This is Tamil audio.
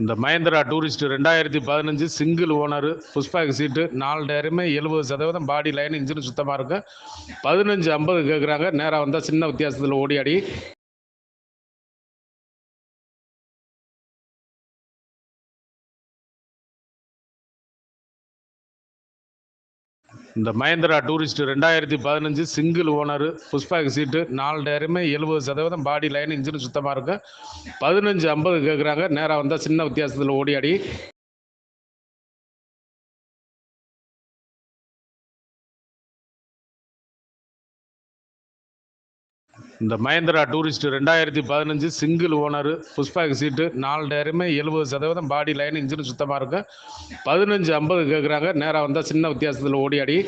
இந்த மஹேந்திரா டூரிஸ்ட் ரெண்டாயிரத்தி பதினஞ்சு சிங்கிள் ஓனர் புஷ்பேக் சீட்டு நாலு டயருமே எழுபது சதவீதம் பாடி லைன் இன்ஜின் சுத்தமாக இருக்கு. பதினஞ்சு ஐம்பது கேட்குறாங்க நேராக வந்தால் சின்ன வித்தியாசத்தில் ஓடியாடி. இந்த மஹேந்திரா டூரிஸ்ட் ரெண்டாயிரத்தி பதினஞ்சு சிங்கிள் ஓனர் புஷ்பாக்கு சீட்டு நாலு டயருமே எழுபது சதவீதம் பாடி லைன் இன்ஜின் சுத்தமாக இருக்கும் பதினஞ்சு ஐம்பது கேட்குறாங்க நேராக வந்தால் சின்ன வித்தியாசத்தில் ஓடியாடி. இந்த மஹேந்திரா டூரிஸ்ட் ரெண்டாயிரத்தி பதினஞ்சு சிங்கிள் ஓனர் புஷ்பேக் சீட்டு நாலு டயருமே எழுபது சதவீதம் பாடி லைன் இன்ஜின் சுத்தமாக இருக்கு. பதினஞ்சு ஐம்பது கேட்குறாங்க நேராக வந்தால் சின்ன வித்தியாசத்தில் ஓடியாடி.